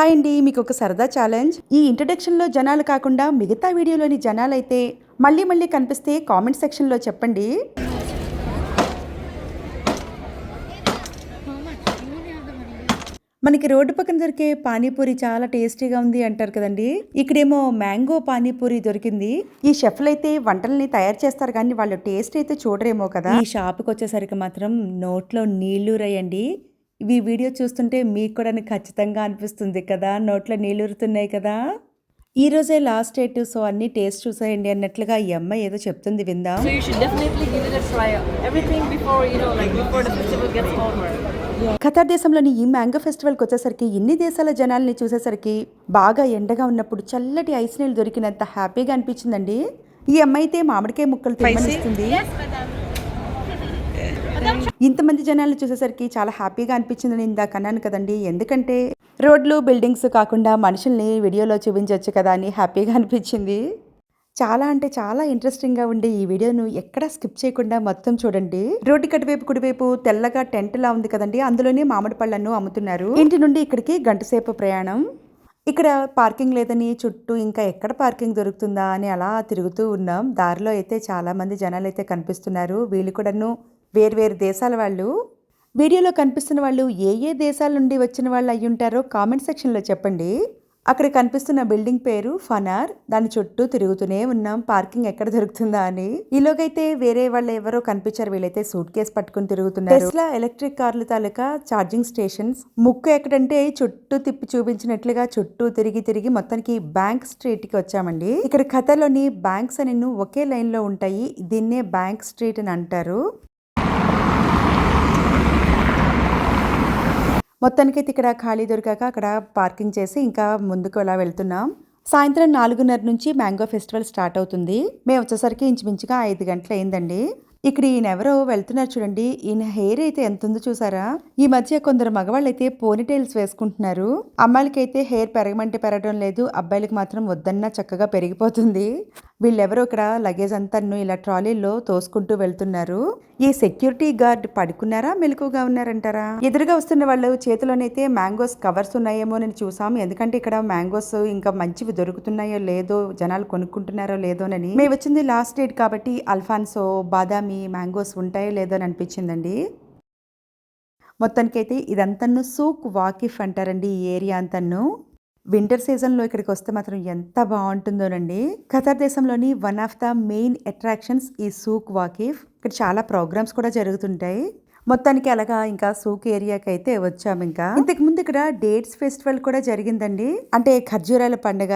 Hi అండి మీకు ఒక సరదా ఛాలెంజ్. ఈ ఇంట్రడక్షన్లో జనాలు కాకుండా మిగతా వీడియోలోని జనాలైతే మళ్ళీ మళ్ళీ కనిపిస్తే కామెంట్ సెక్షన్లో చెప్పండి. మనకి రోడ్డు పక్కన దొరికే పానీపూరి చాలా టేస్టీగా ఉంది అంటారు కదండి. ఇక్కడేమో మ్యాంగో పానీపూరి దొరికింది. ఈ షెఫ్లు అయితే వంటల్ని తయారు చేస్తారు కానీ వాళ్ళు టేస్ట్ అయితే చూడరేమో కదా. ఈ షాప్కి వచ్చేసరికి మాత్రం నోట్లో నీళ్ళు రయ్యండి ఈ వీడియో చూస్తుంటే మీకు కూడా ఖచ్చితంగా అనిపిస్తుంది కదా? నోట్లో నీళ్ళురుతున్నాయి కదా? ఈ రోజే లాస్ట్ డేట్ సో అన్ని టేస్ట్ చూసేయండి అన్నట్లుగా ఈ అమ్మాయి ఏదో చెప్తుంది విందాం. ఖతార్ దేశంలోని ఈ మ్యాంగో ఫెస్టివల్కి వచ్చేసరికి ఇన్ని దేశాల జనాల్ని చూసేసరికి బాగా ఎండగా ఉన్నప్పుడు చల్లటి ఐస్ నీళ్ళు దొరికినంత హ్యాపీగా అనిపించిందండి. ఈ అమ్మాయి అయితే మామిడికాయ ముక్కలు తిమ్మనిస్తుంది ఇంతమంది జనాలు చూసేసరికి చాలా హ్యాపీగా అనిపించిందని ఇందాక అన్నాను కదండి. ఎందుకంటే రోడ్లు బిల్డింగ్స్ కాకుండా మనుషుల్ని వీడియోలో చూపించవచ్చు కదా అని హ్యాపీగా అనిపించింది. చాలా అంటే చాలా ఇంట్రెస్టింగ్గా ఉండే ఈ వీడియోను ఎక్కడ స్కిప్ చేయకుండా మొత్తం చూడండి. రోడ్డు కటువైపు కుడివైపు తెల్లగా టెంట్ లా ఉంది కదండి. అందులోనే మామిడి పళ్ళను అమ్ముతున్నారు. ఇంటి నుండి ఇక్కడికి గంట సేపు ప్రయాణం. ఇక్కడ పార్కింగ్ లేదని చుట్టూ ఇంకా ఎక్కడ పార్కింగ్ దొరుకుతుందా అని అలా తిరుగుతూ ఉన్నాం. దారిలో అయితే చాలా మంది జనాలు అయితే కనిపిస్తున్నారు. వీళ్ళు కూడాను వేర్వేరు దేశాల వాళ్ళు వీడియోలో కనిపిస్తున్న వాళ్ళు ఏ ఏ దేశాల నుండి వచ్చిన వాళ్ళు అయి ఉంటారో కామెంట్ సెక్షన్లో చెప్పండి. అక్కడ కనిపిస్తున్న బిల్డింగ్ పేరు ఫనార్. దాని చుట్టూ తిరుగుతూనే ఉన్నాం. పార్కింగ్ ఎక్కడ దొరుకుతుందా అని. ఈలోగైతే వేరే వాళ్ళు ఎవరో కనిపించారు. వీళ్ళైతే సూట్ కేసు పట్టుకుని తిరుగుతున్నారు. టెస్లా ఎలక్ట్రిక్ కార్ల తాలూకా ఛార్జింగ్ స్టేషన్స్. ముక్కు ఎక్కడంటే చుట్టూ తిప్పి చూపించినట్లుగా చుట్టూ తిరిగి తిరిగి మొత్తానికి బ్యాంక్ స్ట్రీట్కి వచ్చామండి. ఇక్కడ కథలోని బ్యాంక్స్ అని ఒకే లైన్లో ఉంటాయి. దీన్నే బ్యాంక్ స్ట్రీట్ అని అంటారు. మొత్తానికైతే ఇక్కడ ఖాళీ దొరికాక అక్కడ పార్కింగ్ చేసి ఇంకా ముందుకు అలా వెళ్తున్నాం. సాయంత్రం నాలుగున్నర నుంచి మ్యాంగో ఫెస్టివల్ స్టార్ట్ అవుతుంది. మేము వచ్చేసరికి ఇంచుమించుగా ఐదు గంటలు అయిందండి. ఇక్కడ ఈయన ఎవరో వెళ్తున్నారు చూడండి. ఈయన హెయిర్ అయితే ఎంత ఉందో చూసారా? ఈ మధ్య కొందరు మగవాళ్ళు అయితే పోనీటైల్స్ వేసుకుంటున్నారు. అమ్మాయిలకైతే హెయిర్ పెరగమంటే పెరగడం లేదు. అబ్బాయిలకు మాత్రం వద్దన్నా చక్కగా పెరిగిపోతుంది. వీళ్ళెవరో ఇక్కడ లగేజ్ అంతా ఇలా ట్రాలీలో తోసుకుంటూ వెళ్తున్నారు. ఈ సెక్యూరిటీ గార్డ్ పడుకున్నారా మెలకుగా ఉన్నారంటారా? ఎదురుగా వస్తున్న వాళ్ళు చేతిలోనైతే మ్యాంగోస్ కవర్స్ ఉన్నాయేమో నేను చూసాం ఎందుకంటే ఇక్కడ మ్యాంగోస్ ఇంకా మంచివి దొరుకుతున్నాయో లేదో జనాలు కొనుక్కుంటున్నారో లేదోనని. మేము వచ్చింది లాస్ట్ డేట్ కాబట్టి అల్ఫాన్సో బాదామి మ్యాంగోస్ ఉంటాయో లేదో అని అనిపించిందండి. మొత్తానికైతే ఇదంతను సూక్ వాకిఫ్ అంటారండి ఈ ఏరియా అంతను వింటర్ సీజన్లో ఇక్కడికి వస్తే మాత్రం ఎంత బాగుంటుందోనండి. ఖతర్ దేశంలోని one of the main attractions ఈ సూక్ వాకిఫ్. ఇక్కడ చాలా ప్రోగ్రామ్స్ కూడా జరుగుతుంటాయి. మొత్తానికి అలాగా ఇంకా సూక్ ఏరియాకి అయితే వచ్చాము ఇంకా. ఇంతకు ముందు ఇక్కడ డేట్స్ ఫెస్టివల్ కూడా జరిగిందండి. అంటే ఖర్జూరాల పండుగ.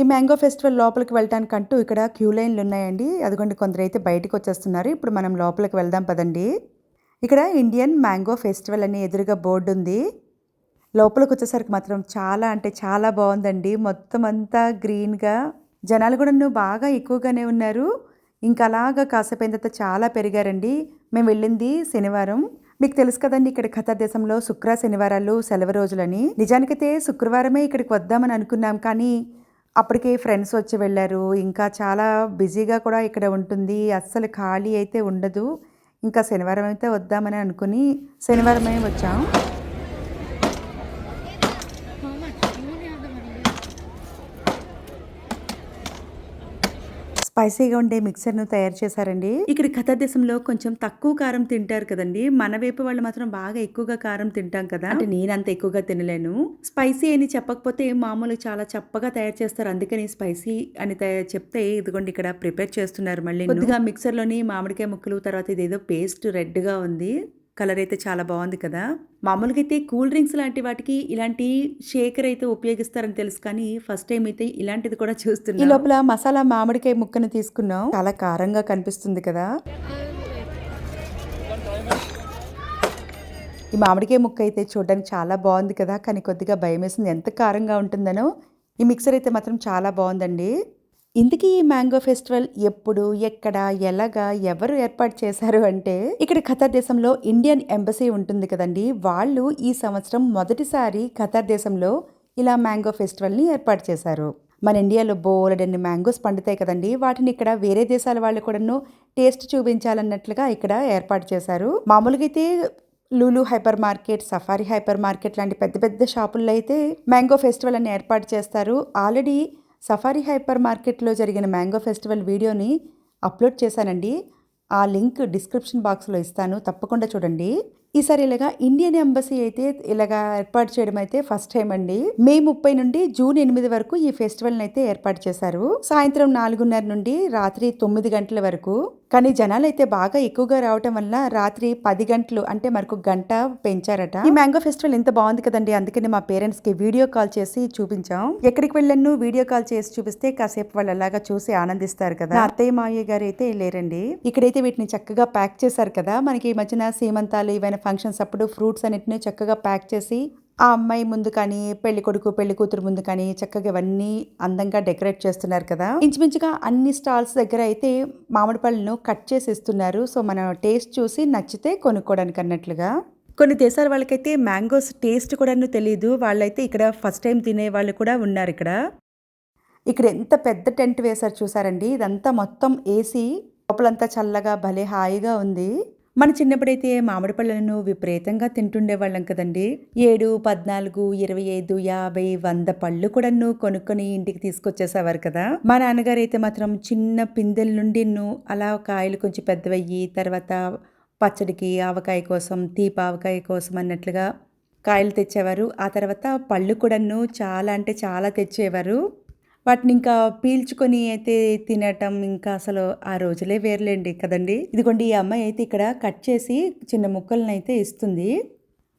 ఈ మ్యాంగో ఫెస్టివల్ లోపలికి వెళ్ళటానికి అంటూ ఇక్కడ క్యూ లైన్లు ఉన్నాయండి. అదిగోండి కొందరు అయితే బయటకు వచ్చేస్తున్నారు. ఇప్పుడు మనం లోపలికి వెళ్దాం పదండి. ఇక్కడ ఇండియన్ మ్యాంగో ఫెస్టివల్ అని ఎదురుగా బోర్డు ఉంది. లోపలికి వచ్చేసరికి మాత్రం చాలా అంటే చాలా బాగుందండి. మొత్తం అంతా గ్రీన్గా. జనాలు కూడా బాగా ఎక్కువగానే ఉన్నారు. ఇంకా అలాగా కాసేపు తర్వాత చాలా పెరిగారండి. మేము వెళ్ళింది శనివారం. మీకు తెలుసు కదండి ఇక్కడ ఖతర్ దేశంలో శుక్ర శనివారాలు సెలవు రోజులని. నిజానికైతే శుక్రవారమే ఇక్కడికి వద్దామని అనుకున్నాం కానీ అప్పటికే ఫ్రెండ్స్ వచ్చి వెళ్ళారు. ఇంకా చాలా బిజీగా కూడా ఇక్కడ ఉంటుంది. అస్సలు ఖాళీ అయితే ఉండదు. ఇంకా శనివారం అయితే వద్దామని అనుకుని శనివారమే వచ్చాం. స్పైసీగా ఉండే మిక్సర్ను తయారు చేశారండి. ఇక్కడ ఖతర్ దేశంలో కొంచెం తక్కువ కారం తింటారు కదండి. మన వైపు వాళ్ళు మాత్రం బాగా ఎక్కువగా కారం తింటాం కదా. అంటే నేనంత ఎక్కువగా తినలేను. స్పైసీ అని చెప్పకపోతే మామూలు చాలా చప్పగా తయారు చేస్తారు. అందుకని స్పైసీ అని చెప్తే ఇదిగోండి ఇక్కడ ప్రిపేర్ చేస్తున్నారు మళ్ళీ కొద్దిగా మిక్సర్లోని మామిడికాయ ముక్కలు తర్వాత ఇదేదో పేస్ట్ రెడ్గా ఉంది. కలర్ అయితే చాలా బాగుంది కదా. మామూలుగా అయితే కూల్ డ్రింక్స్ లాంటి వాటికి ఇలాంటి షేకర్ అయితే ఉపయోగిస్తారని తెలుసు కానీ ఫస్ట్ టైం అయితే ఇలాంటిది కూడా చూస్తున్నాం. ఈ లోపల మసాలా మామిడికాయ ముక్కను తీసుకున్నాం. చాలా కారంగా కనిపిస్తుంది కదా. ఈ మామిడికాయ ముక్క అయితే చూడడానికి చాలా బాగుంది కదా. కానీ కొద్దిగా భయం వేసింది ఎంత కారంగా ఉంటుందనో. ఈ మిక్సర్ అయితే మాత్రం చాలా బాగుందండి. ఇందుకే ఈ మ్యాంగో ఫెస్టివల్ ఎప్పుడు ఎక్కడ ఎలాగా ఎవరు ఏర్పాటు చేశారు అంటే ఇక్కడ ఖతార్ దేశంలో ఇండియన్ ఎంబసీ ఉంటుంది కదండి. వాళ్ళు ఈ సంవత్సరం మొదటిసారి ఖతార్ దేశంలో ఇలా మ్యాంగో ఫెస్టివల్ని ఏర్పాటు చేశారు. మన ఇండియాలో బోలెడన్ని మ్యాంగోస్ పండుతాయి కదండి. వాటిని ఇక్కడ వేరే దేశాల వాళ్ళు కూడాను టేస్ట్ చూపించాలన్నట్లుగా ఇక్కడ ఏర్పాటు చేశారు. మామూలుగా అయితే Lulu hyper market Safari hyper market లాంటి పెద్ద పెద్ద షాపుల్లో అయితే మ్యాంగో ఫెస్టివల్ అని ఏర్పాటు చేస్తారు. ఆల్రెడీ సఫారీ హైపర్ మార్కెట్లో జరిగిన మ్యాంగో ఫెస్టివల్ వీడియోని అప్లోడ్ చేశానండి. ఆ లింక్ డిస్క్రిప్షన్ బాక్స్లో ఇస్తాను. తప్పకుండా చూడండి. ఈసారి ఇలాగా ఇండియన్ ఎంబసీ అయితే ఇలాగా ఏర్పాటు చేయడం అయితే ఫస్ట్ టైం అండి. మే ముప్పై నుండి జూన్ ఎనిమిది వరకు ఈ ఫెస్టివల్ అయితే ఏర్పాటు చేశారు. సాయంత్రం నాలుగున్నర నుండి రాత్రి తొమ్మిది గంటల వరకు. కానీ జనాలు అయితే బాగా ఎక్కువగా రావటం వల్ల రాత్రి పది గంటలు అంటే మరొక గంట పెంచారట. ఈ మ్యాంగో ఫెస్టివల్ ఎంత బాగుంది కదండి. అందుకని మా పేరెంట్స్కి వీడియో కాల్ చేసి చూపించాం. ఎక్కడికి వెళ్ళను వీడియో కాల్ చేసి చూపిస్తే కాసేపు వాళ్ళు అలాగా చూసి ఆనందిస్తారు కదా. అత్తయ్య మావయ్య గారు అయితే లేరండి. ఇక్కడైతే వీటిని చక్కగా ప్యాక్ చేశారు కదా. మనకి ఈ మధ్యన సీమంతాలు ఏవైనా ఫంక్షన్స్ అప్పుడు ఫ్రూట్స్ అన్నిటిని చక్కగా ప్యాక్ చేసి ఆ అమ్మాయి ముందు కానీ పెళ్ళి కొడుకు పెళ్ళి కూతురు ముందు కానీ చక్కగా ఇవన్నీ అందంగా డెకరేట్ చేస్తున్నారు కదా. ఇంచుమించుగా అన్ని స్టాల్స్ దగ్గర అయితే మామిడి పళ్ళను కట్ చేసి ఇస్తున్నారు. సో మనం టేస్ట్ చూసి నచ్చితే కొనుక్కోవడానికి అన్నట్లుగా. కొన్ని దేశాల వాళ్ళకైతే మ్యాంగోస్ టేస్ట్ కూడాను తెలియదు వాళ్ళైతే ఇక్కడ ఫస్ట్ టైం తినే వాళ్ళు కూడా ఉన్నారు ఇక్కడ. ఇక్కడ ఎంత పెద్ద టెంట్ వేశారు చూసారండి. ఇదంతా మొత్తం ఏసీ. లోపలంతా చల్లగా భలే హాయిగా ఉంది. మన చిన్నప్పుడైతే మామిడి పళ్ళను విపరీతంగా తింటుండే వాళ్ళం కదండి. ఏడు పద్నాలుగు ఇరవై ఐదు యాభై వంద పళ్ళు కూడాను కొనుక్కొని ఇంటికి తీసుకొచ్చేసేవారు కదా. మా నాన్నగారు అయితే మాత్రం చిన్న పిందెల నుండి అలా కాయలు కొంచెం పెద్దవయ్యి తర్వాత పచ్చడికి ఆవకాయ కోసం తీపి ఆవకాయ కోసం అన్నట్లుగా కాయలు తెచ్చేవారు. ఆ తర్వాత పళ్ళు కూడాను చాలా అంటే చాలా తెచ్చేవారు. వాటిని ఇంకా పీల్చుకొని అయితే తినటం ఇంకా అసలు ఆ రోజులే వేర్లేండి కదండి. ఇదిగోండి ఈ అమ్మాయి అయితే ఇక్కడ కట్ చేసి చిన్న ముక్కలను అయితే ఇస్తుంది.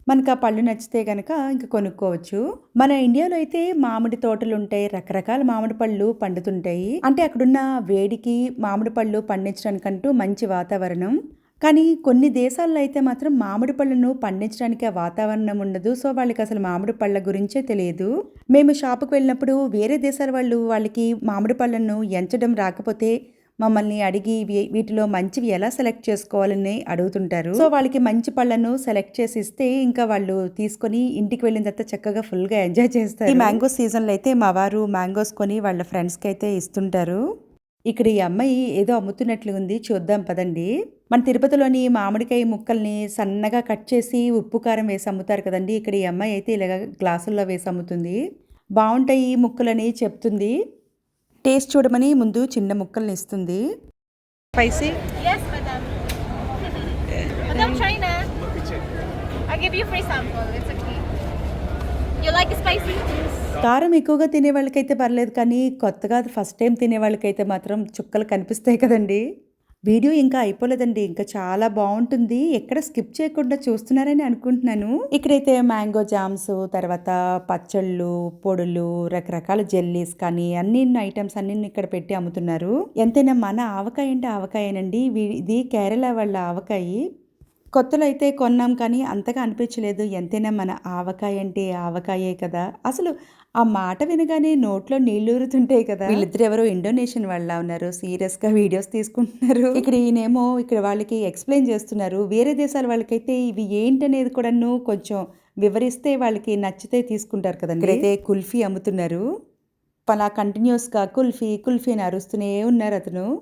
మనకు ఆ పళ్ళు నచ్చితే కనుక ఇంకా కొనుక్కోవచ్చు. మన ఇండియాలో అయితే మామిడి తోటలు ఉంటాయి రకరకాల మామిడి పళ్ళు పండుతుంటాయి. అంటే అక్కడున్న వేడికి మామిడి పళ్ళు పండించడానికంటూ మంచి వాతావరణం. కానీ కొన్ని దేశాల్లో అయితే మాత్రం మామిడి పళ్ళను పండించడానికి ఆ వాతావరణం ఉండదు. సో వాళ్ళకి అసలు మామిడి పళ్ళ గురించే తెలియదు. మేము షాపుకు వెళ్ళినప్పుడు వేరే దేశాల వాళ్ళు వాళ్ళకి మామిడి పళ్ళను ఎంచడం రాకపోతే మమ్మల్ని అడిగి వీ- వీటిలో మంచివి ఎలా సెలెక్ట్ చేసుకోవాలని అడుగుతుంటారు. సో వాళ్ళకి మంచి పళ్ళను సెలెక్ట్ చేసి ఇస్తే ఇంకా వాళ్ళు తీసుకొని ఇంటికి వెళ్ళిన తర్వాత చక్కగా ఫుల్గా ఎంజాయ్ చేస్తారు. ఈ మ్యాంగో సీజన్లో అయితే మా వారు మ్యాంగోస్ కొని వాళ్ళ ఫ్రెండ్స్కి అయితే ఇస్తుంటారు. ఇక్కడ ఈ అమ్మాయి ఏదో అమ్ముతున్నట్లు ఉంది చూద్దాం పదండి మన తిరుపతిలోని మామిడికాయ ముక్కల్ని సన్నగా కట్ చేసి ఉప్పు కారం వేసి అమ్ముతారు కదండి ఇక్కడ ఈ అమ్మాయి అయితే ఇలాగ గ్లాసుల్లో వేసి అమ్ముతుంది బాగుంటాయి ఈ ముక్కలని చెప్తుంది టేస్ట్ చూడమని ముందు చిన్న ముక్కల్ని ఇస్తుంది spicy Yes, madam. madam China. I'll give you free sample. It's okay. You like spicy? కారం ఎక్కువగా తినే వాళ్ళకైతే పర్లేదు కానీ కొత్తగా ఫస్ట్ టైం తినే వాళ్ళకైతే మాత్రం చుక్కలు కనిపిస్తాయి కదండి. వీడియో ఇంకా అయిపోలేదండి ఇంకా చాలా బాగుంటుంది. ఎక్కడ స్కిప్ చేయకుండా చూస్తున్నారని అనుకుంటున్నాను. ఇక్కడైతే మ్యాంగో జామ్స్ తర్వాత పచ్చళ్ళు పొడులు రకరకాల జెల్లీస్ కానీ అన్ని ఐటమ్స్ అన్ని ఇక్కడ పెట్టి అమ్ముతున్నారు. ఎంతైనా మన ఆవకాయ అంటే ఆవకాయనండి. వీ- ఇది కేరళ వాళ్ళ ఆవకాయ. కొత్తలో అయితే కొన్నాం కానీ అంతగా అనిపించలేదు. ఎంతైనా మన ఆవకాయ అంటే ఆవకాయే కదా. అసలు ఆ మాట వినగానే నోట్లో నీళ్ళు ఊరుతుంటాయి కదా. వీళ్ళిద్దరు ఎవరో ఇండోనేషియన్ వాళ్ళ ఉన్నారు. సీరియస్గా వీడియోస్ తీసుకుంటున్నారు. ఇక్కడ ఈయనేమో ఇక్కడ వాళ్ళకి ఎక్స్ప్లెయిన్ చేస్తున్నారు. వేరే దేశాల వాళ్ళకైతే ఇవి ఏంటనేది కూడాను కొంచెం వివరిస్తే వాళ్ళకి నచ్చితే తీసుకుంటారు కదండి. ఇక్కడైతే కుల్ఫీ అమ్ముతున్నారు. అలా కంటిన్యూస్గా కుల్ఫీ కుల్ఫీ అని అరుస్తూనే ఉన్నారు అతను.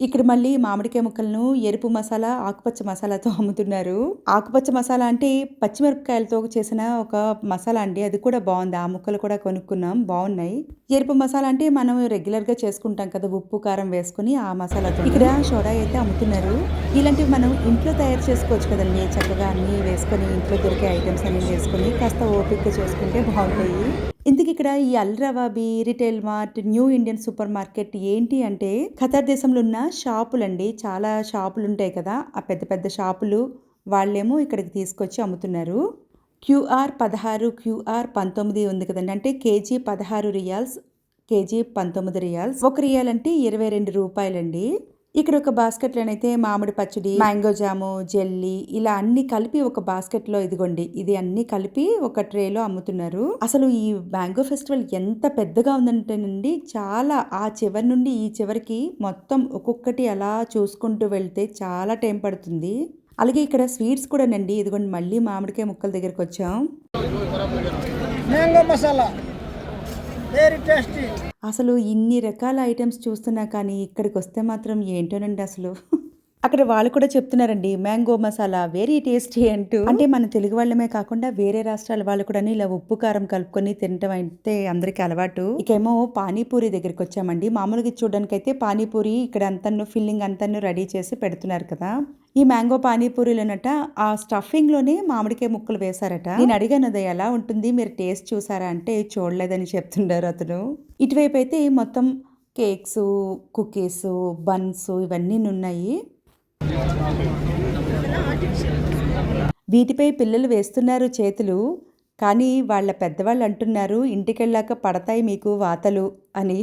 ఇక్కడ మళ్ళీ మామిడికాయ ముక్కలను ఎరుపు మసాలా ఆకుపచ్చ మసాలాతో అమ్ముతున్నారు. ఆకుపచ్చ మసాలా అంటే పచ్చిమిరపకాయలతో చేసిన ఒక మసాలా అండి. అది కూడా బాగుంది. ఆ ముక్కలు కూడా కొనుక్కున్నాం. బాగున్నాయి. ఎరుపు మసాలా అంటే మనం రెగ్యులర్గా చేసుకుంటాం కదా ఉప్పు కారం వేసుకుని ఆ మసాలాతో. ఇక్కడ షోడా అయితే అమ్ముతున్నారు. ఇలాంటివి మనం ఇంట్లో తయారు చేసుకోవచ్చు కదండి. చక్కగా అన్ని వేసుకొని ఇంట్లో దొరికే ఐటమ్స్ అన్ని వేసుకొని కాస్త ఓపిక చేసుకుంటే బాగుంటాయి. ఇందుకు ఇక్కడ ఈ Al Rawabi retail mart new Indian supermarket ఏంటి అంటే ఖతర్ దేశంలో ఉన్న షాపులండి చాలా షాపులు ఉంటాయి కదా ఆ పెద్ద పెద్ద షాపులు వాళ్ళేమో ఇక్కడికి తీసుకొచ్చి అమ్ముతున్నారు. క్యూఆర్ పదహారు క్యూఆర్ పంతొమ్మిది ఉంది కదండి అంటే కేజీ పదహారు రియాల్స్ కేజీ పంతొమ్మిది రియాల్స్. ఒక రియాల్ అంటే ఇరవై రెండు రూపాయలండి. ఇక్కడ ఒక బాస్కెట్ లోనైతే మామిడి పచ్చడి మ్యాంగో జాము జెల్లీ ఇలా అన్ని కలిపి ఒక బాస్కెట్లో ఇదిగోండి ఇది అన్ని కలిపి ఒక ట్రేలో అమ్ముతున్నారు. అసలు ఈ మ్యాంగో ఫెస్టివల్ ఎంత పెద్దగా ఉందంటేనండి చాలా ఆ చివరి నుండి ఈ చివరికి మొత్తం ఒక్కొక్కటి అలా చూసుకుంటూ వెళ్తే చాలా టైం పడుతుంది. అలాగే ఇక్కడ స్వీట్స్ కూడానండి ఇదిగోండి మళ్ళీ మామిడికాయ ముక్కల దగ్గరికి వచ్చాం. మ్యాంగో మసాలా. వెరీ టేస్టీ అసలు ఇన్ని రకాల ఐటమ్స్ చూస్తున్నా కానీ ఇక్కడికి వస్తే మాత్రం ఏంటోనండి అసలు? అక్కడ వాళ్ళు కూడా చెప్తున్నారండి మ్యాంగో మసాలా వెరీ టేస్టీ అంటూ. అంటే మన తెలుగు వాళ్ళమే కాకుండా వేరే రాష్ట్రాల వాళ్ళు కూడా ఇలా ఉప్పు కారం కలుపుకొని తినటం అయితే అందరికి అలవాటు. ఇకేమో పానీపూరి దగ్గరికి వచ్చామండి. మామూలుగా చూడడానికి అయితే పానీపూరి ఇక్కడ అంతను ఫిల్లింగ్ అంతను రెడీ చేసి పెడుతున్నారు కదా. ఈ మ్యాంగో పానీపూరిలోనట ఆ స్టఫింగ్లోనే మామిడికాయ ముక్కలు వేశారట. నేను అడిగాను అది ఎలా ఉంటుంది? మీరు టేస్ట్ చూసారా? అంటే చూడలేదని చెప్తుండారు అతను. ఇటువైపు అయితే మొత్తం కేక్స్ కుకీస్ బన్స్ ఇవన్నీ ఉన్నాయి. వీటిపై పిల్లలు వేస్తున్నారు చేతులు కానీ వాళ్ళ పెద్దవాళ్ళు అంటున్నారు ఇంటికెళ్ళాక పడతాయి మీకు వాతలు అని.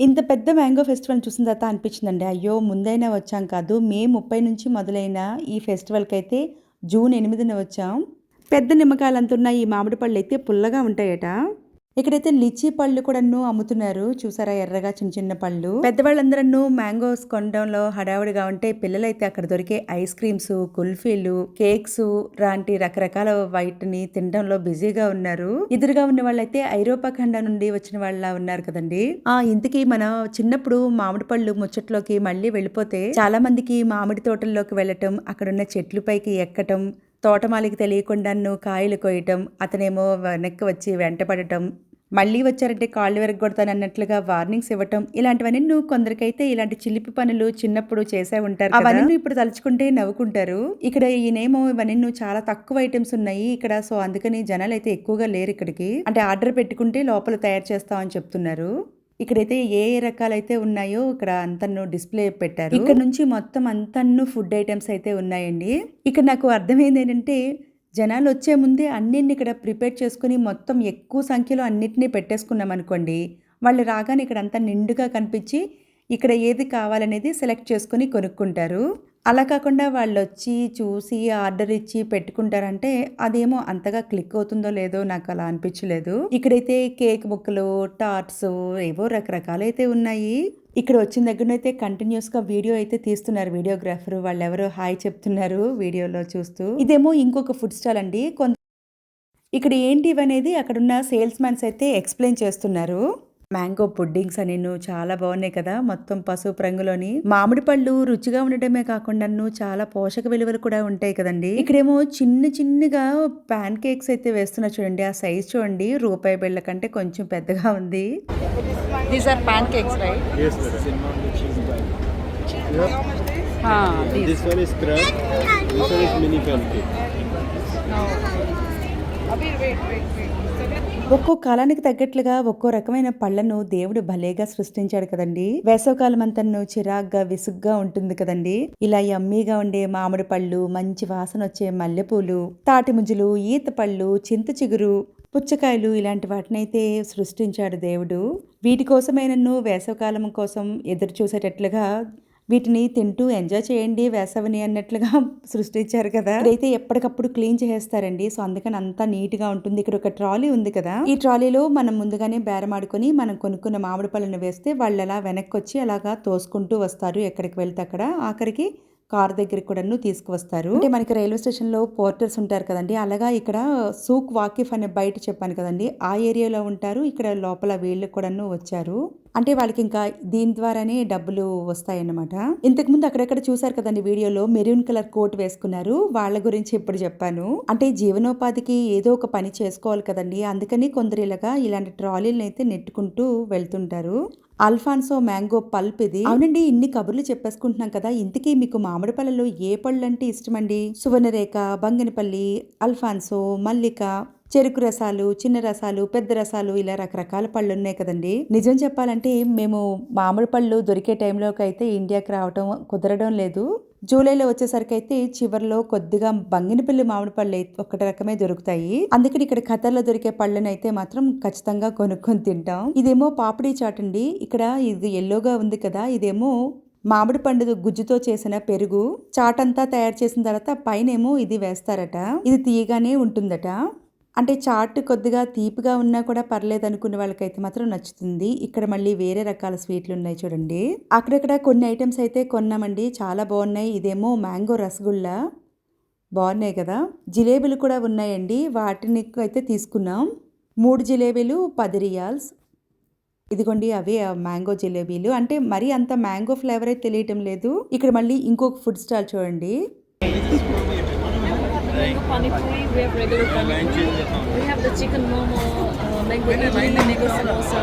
ఇంత పెద్ద మ్యాంగో ఫెస్టివల్ చూసిన తర్వాత అనిపించిందండి. అయ్యో ముందైనా వచ్చాం కాదు. మే ముప్పై నుంచి మొదలైన ఈ ఫెస్టివల్కి అయితే జూన్ ఎనిమిదిన వచ్చాం. పెద్ద నిమ్మకాయలంతున్న ఈ మామిడి పళ్ళు అయితే పుల్లగా ఉంటాయట. ఇక్కడైతే లిచీ పళ్ళు కూడాను అమ్ముతున్నారు. చూసారా ఎర్రగా చిన్న చిన్న పళ్ళు. పెద్దవాళ్ళందరూ మ్యాంగోస్ కొనడంలో హడావుడిగా ఉంటే పిల్లలైతే అక్కడ దొరికే ఐస్ క్రీమ్స్ కుల్ఫీలు కేక్స్ లాంటి రకరకాల వాటిని తినడంలో బిజీగా ఉన్నారు. ఎదురుగా ఉన్న వాళ్ళైతే ఐరోపా ఖండం నుండి వచ్చిన వాళ్ళ ఉన్నారు కదండి. ఆ ఇంతకీ మన చిన్నప్పుడు మామిడి పళ్ళు ముచ్చట్లోకి మళ్ళీ వెళ్ళిపోతే చాలా మందికి మామిడి తోటల్లోకి వెళ్ళటం అక్కడున్న చెట్లు పైకి ఎక్కటం తోటమాలికి తెలియకుండాను కాయలు కోయటం అతనేమో వెనక్కి వచ్చి వెంటపడటం మళ్ళీ వచ్చారంటే కాళ్ళు వెరగొడతాను అన్నట్లుగా వార్నింగ్స్ ఇవ్వటం ఇలాంటివన్నీ నువ్వు కొందరికైతే ఇలాంటి చిలిపి పనులు చిన్నప్పుడు చేసే ఉంటారు అవన్నీ నువ్వు ఇప్పుడు తలుచుకుంటే నవ్వుకుంటారు. ఇక్కడ ఈయనేమో ఇవన్నీ నువ్వు చాలా తక్కువ ఐటమ్స్ ఉన్నాయి ఇక్కడ సో అందుకని జనాలు అయితే ఎక్కువగా లేరు ఇక్కడికి. అంటే ఆర్డర్ పెట్టుకుంటే లోపల తయారు చేస్తామని చెప్తున్నారు. ఇక్కడైతే ఏ ఏ రకాలైతే ఉన్నాయో ఇక్కడ అంతను డిస్ప్లే పెట్టారు. ఇక్కడ నుంచి మొత్తం అంతను ఫుడ్ ఐటమ్స్ అయితే ఉన్నాయండి. ఇక్కడ నాకు అర్థమైంది ఏంటంటే జనాలు వచ్చే ముందే అన్నింటిని ఇక్కడ ప్రిపేర్ చేసుకుని మొత్తం ఎక్కువ సంఖ్యలో అన్నిటినీ పెట్టేసుకున్నాం అనుకోండి వాళ్ళు రాగానే ఇక్కడ అంతా నిండుగా కనిపించి ఇక్కడ ఏది కావాలనేది సెలెక్ట్ చేసుకొని కొనుక్కుంటారు. అలా కాకుండా వాళ్ళు వచ్చి చూసి ఆర్డర్ ఇచ్చి పెట్టుకుంటారంటే అదేమో అంతగా క్లిక్ అవుతుందో లేదో నాకు అలా అనిపించలేదు. ఇక్కడైతే కేక్ ముక్కలు టార్ట్స్ ఏవో రకరకాలైతే ఉన్నాయి. ఇక్కడ వచ్చిన దగ్గర కంటిన్యూస్గా వీడియో అయితే తీస్తున్నారు వీడియోగ్రాఫర్. వాళ్ళు ఎవరో హాయ్ చెప్తున్నారు వీడియోలో చూస్తూ. ఇదేమో ఇంకొక ఫుడ్ స్టాల్ అండి. కొంత ఇక్కడ ఏంటి ఇవనేది? అక్కడున్న సేల్స్ మ్యాన్స్ అయితే ఎక్స్ప్లెయిన్ చేస్తున్నారు. మ్యాంగో పుడ్డింగ్స్ అని చాలా బాగున్నాయి కదా. మొత్తం పసుపు రంగులోని మామిడి పళ్ళు రుచిగా ఉండటమే కాకుండా చాలా పోషక విలువలు కూడా ఉంటాయి కదండి. ఇక్కడేమో చిన్న చిన్నగా పాన్ కేక్స్ అయితే వేస్తున్నా చూడండి. ఆ సైజ్ చూడండి. రూపాయి బిళ్ళ కంటే కొంచెం పెద్దగా ఉంది. These are cakes right madam. This one ఒక్కో కాలానికి తగ్గట్లుగా ఒక్కో రకమైన పళ్ళను దేవుడు భలేగా సృష్టించాడు కదండి. వేసవకాలం అంతను చిరాగ్గా విసుగ్గా ఉంటుంది కదండి. ఇలా యమ్మీగా ఉండే మామిడి పళ్ళు మంచి వాసన వచ్చే మల్లెపూలు తాటి ఈత పళ్ళు చింత చిగురు పుచ్చకాయలు ఇలాంటి వాటినైతే సృష్టించాడు దేవుడు. వీటి కోసమైనను వేసవకాలం కోసం ఎదురు చూసేటట్లుగా వీటిని తింటూ ఎంజాయ్ చేయండి వేసవిని అన్నట్లుగా సృష్టించారు కదా. ఇదైతే ఎప్పటికప్పుడు క్లీన్ చేసేస్తారండి. సో అందుకని అంతా నీట్గా ఉంటుంది. ఇక్కడ ఒక ట్రాలీ ఉంది కదా. ఈ ట్రాలీలో మనం ముందుగానే బేరమాడుకొని మనం కొనుక్కున్న మామిడి పళ్ళను వేస్తే వాళ్ళు అలా వెనక్కి వచ్చి అలాగా తోసుకుంటూ వస్తారు ఎక్కడికి వెళ్తే అక్కడ. ఆఖరికి కార్ దగ్గరికి కూడాను తీసుకువస్తారు. అంటే మనకి రైల్వే స్టేషన్లో పోర్టర్స్ ఉంటారు కదండి. అలాగా ఇక్కడ సూక్ వాకిఫ్ అనే బయట చెప్పాను కదండి. ఆ ఏరియాలో ఉంటారు. ఇక్కడ లోపల వీళ్ళు కూడాను వచ్చారు. అంటే వాళ్ళకి ఇంకా దీని ద్వారానే డబ్బులు వస్తాయన్నమాట. ఇంతకుముందు అక్కడక్కడ చూసారు కదండి వీడియోలో మెరూన్ కలర్ కోట్ వేసుకున్నారు. వాళ్ళ గురించి ఇప్పుడు చెప్పాను. అంటే జీవనోపాధికి ఏదో ఒక పని చేసుకోవాలి కదండి. అందుకని కొందరు ఇలాగా ఇలాంటి ట్రాలీలను అయితే నెట్టుకుంటూ వెళ్తుంటారు. అల్ఫాన్సో మ్యాంగో పల్ప్ ఇది. అవునండి ఇన్ని కబుర్లు చెప్పేసుకుంటున్నాం కదా. ఇంతకీ మీకు మామిడి పళ్ళలో ఏ పళ్ళు అంటే ఇష్టమండి? సువర్ణరేఖ బంగినపల్లి అల్ఫాన్సో మల్లిక. చెరుకు రసాలు చిన్న రసాలు పెద్ద రసాలు ఇలా రకరకాల పళ్ళు ఉన్నాయి కదండి. నిజం చెప్పాలంటే మేము మామిడి పళ్ళు దొరికే టైంలోకి అయితే ఇండియాకి రావటం కుదరడం లేదు. జూలైలో వచ్చేసరికి అయితే చివరిలో కొద్దిగా బంగినపల్లి మామిడి పళ్ళు అయితే ఒకటి రకమే దొరుకుతాయి. అందుకని ఇక్కడ ఖతర్లో దొరికే పళ్ళని అయితే మాత్రం ఖచ్చితంగా కొనుక్కొని తింటాం. ఇదేమో పాపిడి చాట్ అండి. ఇక్కడ ఇది ఎల్లోగా ఉంది కదా. ఇదేమో మామిడి పండు గుజ్జుతో చేసిన పెరుగు. చాట్ అంతా తయారు చేసిన తర్వాత పైనేమో ఇది వేస్తారట. ఇది తీయగానే ఉంటుందట. అంటే చాట్ కొద్దిగా తీపిగా ఉన్నా కూడా పర్లేదు అనుకున్న వాళ్ళకైతే మాత్రం నచ్చుతుంది. ఇక్కడ మళ్ళీ వేరే రకాల స్వీట్లు ఉన్నాయి చూడండి. అక్కడక్కడ కొన్ని ఐటమ్స్ అయితే కొన్నామండి. చాలా బాగున్నాయి. ఇదేమో మ్యాంగో రసగుల్లా. బాగున్నాయి కదా. జిలేబీలు కూడా ఉన్నాయండి. వాటిని అయితే తీసుకున్నాం. మూడు జిలేబీలు పది రియాల్స్. ఇదిగోండి అవే మ్యాంగో జిలేబీలు. అంటే మరీ అంత మ్యాంగో ఫ్లేవర్ అయితే తెలియటం లేదు. ఇక్కడ మళ్ళీ ఇంకొక ఫుడ్ స్టాల్ చూడండి. Mango pani puri, we have regular pani puri. We have the chicken momo, uh, mango idli, mango samosa.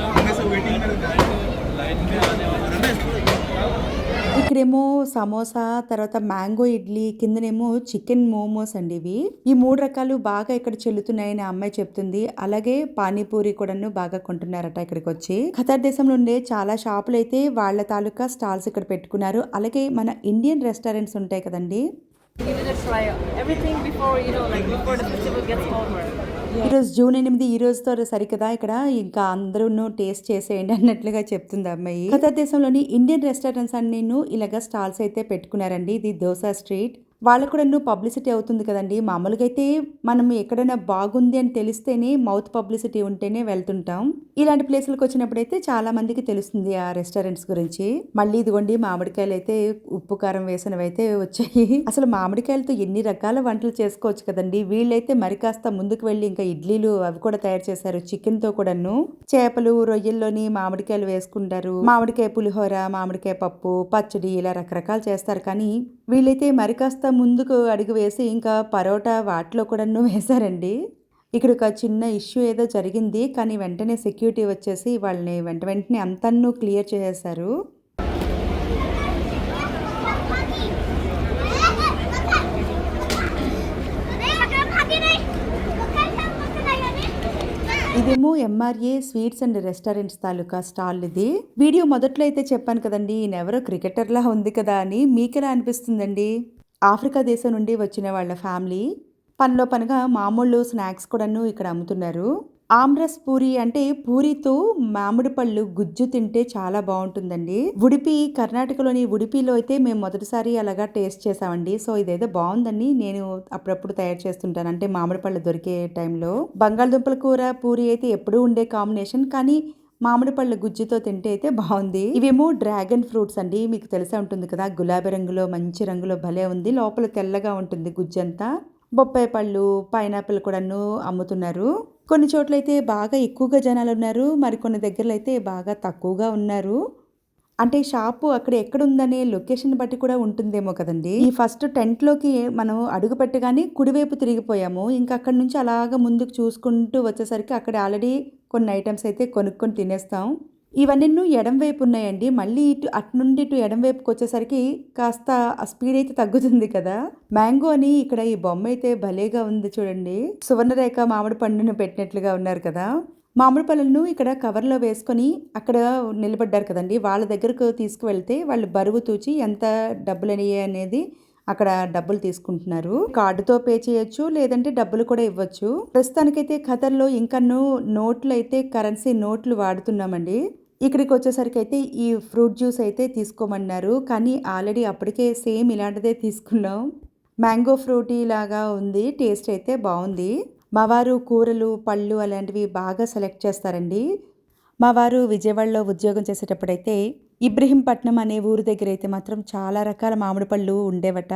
ఇక్కడేమో సమోసా తర్వాత మ్యాంగో ఇడ్లీ కిందనేమో చికెన్ మోమోస్ అండి ఇవి. ఈ మూడు రకాలు బాగా ఇక్కడ చెల్లుతున్నాయని అమ్మాయి చెప్తుంది. అలాగే పానీపూరి కూడాను బాగా కొంటున్నారట ఇక్కడికి వచ్చి ఖతార్ దేశంలో ఉండే చాలా షాపులు అయితే వాళ్ళ తాలూకా స్టాల్స్ ఇక్కడ పెట్టుకున్నారు. అలాగే మన ఇండియన్ రెస్టారెంట్స్ ఉంటాయి కదండి. ఈ రోజు ఈరోజు జూన్ ఎనిమిది ఈ రోజుతో సరికదా? ఇక్కడ ఇంకా అందరూ టేస్ట్ చేసేయండి అన్నట్లుగా చెప్తుంది అమ్మాయి. భారతదేశంలోని ఇండియన్ రెస్టారెంట్స్ అన్ని ఇలాగ స్టాల్స్ అయితే పెట్టుకున్నారండి. ఇది దోసా స్ట్రీట్. వాళ్ళకు కూడా నువ్వు పబ్లిసిటీ అవుతుంది కదండి. మామూలుగా అయితే మనం ఎక్కడైనా బాగుంది అని తెలిస్తేనే మౌత్ పబ్లిసిటీ ఉంటేనే వెళ్తుంటాం. ఇలాంటి ప్లేసులకు వచ్చినప్పుడైతే చాలా మందికి తెలుస్తుంది ఆ రెస్టారెంట్స్ గురించి. మళ్ళీ ఇదిగోండి మామిడికాయలు అయితే ఉప్పు కారం వేసినవి అయితే వచ్చాయి. అసలు మామిడికాయలతో ఎన్ని రకాల వంటలు చేసుకోవచ్చు కదండి. వీళ్ళైతే మరి కాస్త ముందుకు వెళ్ళి ఇంకా ఇడ్లీలు అవి కూడా తయారు చేశారు. చికెన్తో కూడాను. చేపలు రొయ్యల్లోని మామిడికాయలు వేసుకుంటారు. మామిడికాయ పులిహోర మామిడికాయ పప్పు పచ్చడి ఇలా రకరకాలు చేస్తారు. కానీ వీళ్ళైతే మరి కాస్త ముందుకు అడుగు వేసి ఇంకా పరోటా వాటిలో కూడా వేశారండి. ఇక్కడ ఒక చిన్న ఇష్యూ ఏదో జరిగింది కానీ వెంటనే సెక్యూరిటీ వచ్చేసి వాళ్ళని వెంట వెంటనే అంతన్ను క్లియర్ చేసేశారు. ఇదేమో ఎంఆర్ఏ స్వీట్స్ అండ్ రెస్టారెంట్స్ తాలూకా స్టాల్ ఇది. వీడియో మొదట్లో అయితే చెప్పాను కదండి ఈయనెవరో క్రికెటర్లా ఉంది కదా అని మీకెలా అనిపిస్తుందండి? ఆఫ్రికా దేశం నుండి వచ్చిన వాళ్ళ ఫ్యామిలీ. పనిలో పనిగా మామూలు స్నాక్స్ కూడాను ఇక్కడ అమ్ముతున్నారు. ఆమ్రస్ పూరి అంటే పూరితో మామిడి పళ్ళు గుజ్జు తింటే చాలా బాగుంటుందండి. ఉడిపి కర్ణాటకలోని ఉడిపిలో అయితే మేము మొదటిసారి అలాగా టేస్ట్ చేసామండి సో ఇదేదో బాగుందని నేను అప్పుడప్పుడు తయారు చేస్తుంటాను. అంటే మామిడి పళ్ళు దొరికే టైంలో. బంగాళదుంపల కూర పూరి అయితే ఎప్పుడూ ఉండే కాంబినేషన్. కానీ మామిడి పళ్ళ గుజ్జుతో తింటే అయితే బాగుంది. ఇవేమో డ్రాగన్ ఫ్రూట్స్ అండి. మీకు తెలిసే ఉంటుంది కదా గులాబీ రంగులో మంచి రంగులో భలే ఉంది. లోపల తెల్లగా ఉంటుంది గుజ్జు అంతా బొప్పాయి పళ్ళు పైనాపిల్ కూడాను అమ్ముతున్నారు. కొన్ని చోట్లయితే బాగా ఎక్కువగా జనాలు ఉన్నారు మరికొన్ని దగ్గరలో అయితే బాగా తక్కువగా ఉన్నారు. అంటే షాపు అక్కడ ఎక్కడ ఉందనే లొకేషన్ బట్టి కూడా ఉంటుందేమో కదండి. ఈ ఫస్ట్ టెంట్లోకి మనం అడుగు పెట్టగానే కుడివైపు తిరిగిపోయాము. ఇంకా అక్కడ నుంచి అలాగా ముందుకు చూసుకుంటూ వచ్చేసరికి అక్కడ ఆల్రెడీ కొన్ని ఐటమ్స్ అయితే కొనుక్కొని తినేస్తాం. ఇవన్నీ ఎడం వైపు ఉన్నాయండి. మళ్ళీ ఇటు అటు నుండి ఇటు ఎడం వైపుకి వచ్చేసరికి కాస్త స్పీడ్ అయితే తగ్గుతుంది కదా. మ్యాంగో అని ఇక్కడ ఈ బొమ్మ అయితే భలేగా ఉంది చూడండి. సువర్ణరేఖ మామిడి పండును పెట్టినట్లుగా ఉన్నారు కదా. మామిడి పళ్ళను ఇక్కడ కవర్లో వేసుకొని అక్కడ నిలబడ్డారు కదండి. వాళ్ళ దగ్గరకు తీసుకువెళ్తే వాళ్ళు బరువు తూచి ఎంత డబ్బులు అనేది అక్కడ డబ్బులు తీసుకుంటున్నారు. కార్డుతో పే చేయొచ్చు లేదంటే డబ్బులు కూడా ఇవ్వచ్చు. ప్రస్తుతానికైతే ఖతర్లో ఇంకను నోట్లు అయితే కరెన్సీ నోట్లు వాడుతున్నామండి. ఇక్కడికి వచ్చేసరికి అయితే ఈ ఫ్రూట్ జ్యూస్ అయితే తీసుకోమన్నారు. కానీ ఆల్రెడీ అప్పటికే సేమ్ ఇలాంటిదే తీసుకున్నాం. మ్యాంగో ఫ్రూటీ లాగా ఉంది టేస్ట్ అయితే బాగుంది. మా వారు కూరలు పళ్ళు అలాంటివి బాగా సెలెక్ట్ చేస్తారండి. మా వారు విజయవాడలో ఉద్యోగం చేసేటప్పుడైతే ఇబ్రహీంపట్నం అనే ఊరు దగ్గర అయితే మాత్రం చాలా రకాల మామిడి పళ్ళు ఉండేవట.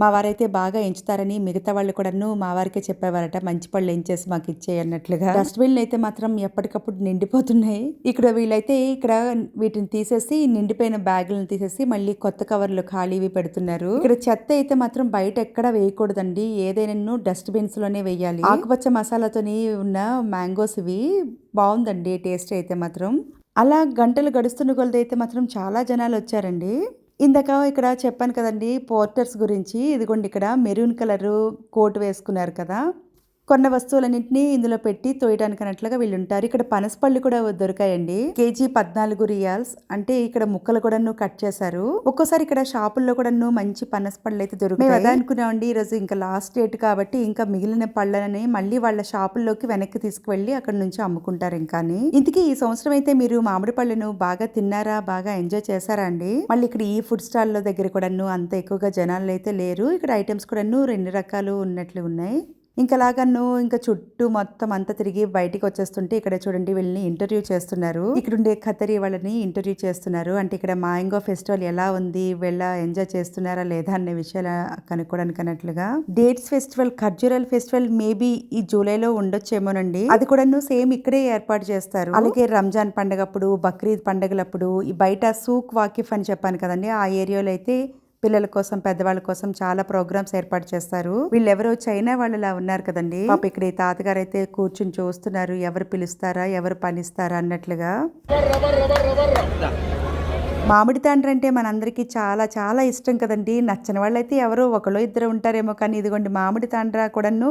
మా వారైతే బాగా ఎంచుతారని మిగతా వాళ్ళు కూడాను మా వారికే చెప్పేవారట మంచి పళ్ళు ఎంచేసి మాకు ఇచ్చేయి అన్నట్లుగా. డస్ట్బిన్లు అయితే మాత్రం ఎప్పటికప్పుడు నిండిపోతున్నాయి. ఇక్కడ వీళ్ళైతే ఇక్కడ వీటిని తీసేసి నిండిపోయిన బ్యాగులను తీసేసి మళ్ళీ కొత్త కవర్లు ఖాళీవి పెడుతున్నారు. ఇక్కడ చెత్త అయితే మాత్రం బయట ఎక్కడ వేయకూడదండి. ఏదైనా డస్ట్బిన్స్లోనే వేయాలి. ఆకుపచ్చ మసాలాతోని ఉన్న మ్యాంగోస్ ఇవి బాగుందండి టేస్ట్ అయితే మాత్రం. అలా గంటలు గడుస్తున్న కొలది అయితే మాత్రం చాలా జనాలు వచ్చారండి. ఇందాక ఇక్కడ చెప్పాను కదండి పోర్టర్స్ గురించి. ఇదిగోండి ఇక్కడ మెరూన్ కలరు కోట్ వేసుకున్నారు కదా. కొన్న వస్తువులన్నింటినీ ఇందులో పెట్టి తోయడానికి అన్నట్లుగా వీళ్ళు ఉంటారు ఇక్కడ పనసపళ్ళు కూడా దొరికాయండి. కేజీ పద్నాలుగు రియాల్స్. అంటే ఇక్కడ ముక్కలు కూడాను కట్ చేశారు. ఒక్కోసారి ఇక్కడ షాపుల్లో కూడాను మంచి పనసపళ్ళు అయితే దొరుకుతాయి. అదే అనుకున్నామండి ఈ రోజు ఇంకా లాస్ట్ డేట్ కాబట్టి ఇంకా మిగిలిన పళ్ళని మళ్ళీ వాళ్ళ షాపుల్లోకి వెనక్కి తీసుకువెళ్ళి అక్కడ నుంచి అమ్ముకుంటారు ఇంకా ఇంతకీ ఈ సంవత్సరం అయితే మీరు మామిడి పళ్ళను బాగా తిన్నారా బాగా ఎంజాయ్ చేశారా అండి? మళ్ళీ ఇక్కడ ఈ ఫుడ్ స్టాల్లో దగ్గర కూడాను అంత ఎక్కువగా జనాలు అయితే లేరు. ఇక్కడ ఐటమ్స్ కూడాను రెండు రకాలు ఉన్నట్లు ఉన్నాయి. ఇంకా నువ్వు ఇంకా చుట్టూ మొత్తం అంతా తిరిగి బయటికి వచ్చేస్తుంటే ఇక్కడ చూడండి వీళ్ళని ఇంటర్వ్యూ చేస్తున్నారు. ఇక్కడ ఉండే ఖతరి వాళ్ళని ఇంటర్వ్యూ చేస్తున్నారు. అంటే ఇక్కడ మాయంగో ఫెస్టివల్ ఎలా ఉంది? వీళ్ళ ఎంజాయ్ చేస్తున్నారా లేదా అనే విషయాలు కనుక్కోవడానికి అన్నట్లుగా. డేట్స్ ఫెస్టివల్ ఖర్జూరల్ ఫెస్టివల్ మేబీ ఈ జూలైలో ఉండొచ్చేమోనండి. అది కూడాను సేమ్ ఇక్కడే ఏర్పాటు చేస్తారు. అలాగే రంజాన్ పండగప్పుడు బక్రీద్ పండగలప్పుడు ఈ బయట సూక్ వాకిఫ్ అని చెప్పాను కదండి ఆ ఏరియాలో అయితే పిల్లల కోసం పెద్దవాళ్ళ కోసం చాలా ప్రోగ్రామ్స్ ఏర్పాటు చేస్తారు. వీళ్ళెవరో చైనా వాళ్ళలా ఉన్నారు కదండి. పాప ఇక్కడ ఈ తాతగారు అయితే కూర్చుని చూస్తున్నారు. ఎవరు పిలుస్తారా ఎవరు పనిస్తారా అన్నట్లుగా. మామిడి తాండ్ర అంటే మనందరికీ చాలా చాలా ఇష్టం కదండి. నచ్చని వాళ్ళైతే ఎవరో ఒకళ్ళు ఇద్దరు ఉంటారేమో కానీ ఇదిగోండి మామిడి తాండ్ర కూడాను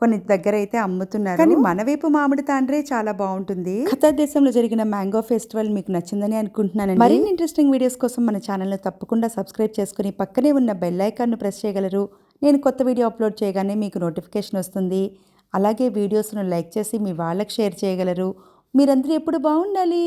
కొన్ని దగ్గర అయితే అమ్ముతున్నారు. కానీ మన వైపు మామిడి తాండ్రే చాలా బాగుంటుంది. ఖతార్ దేశంలో జరిగిన మ్యాంగో ఫెస్టివల్ మీకు నచ్చిందని అనుకుంటున్నాను మరిన్ని ఇంట్రెస్టింగ్ వీడియోస్ కోసం మన ఛానల్ను తప్పకుండా సబ్స్క్రైబ్ చేసుకుని పక్కనే ఉన్న బెల్ ఐకాన్ను ప్రెస్ చేయగలరు. నేను కొత్త వీడియో అప్లోడ్ చేయగానే మీకు నోటిఫికేషన్ వస్తుంది. అలాగే వీడియోస్ను లైక్ చేసి మీ వాళ్ళకి షేర్ చేయగలరు. మీరందరూ ఎప్పుడు బాగుండాలి?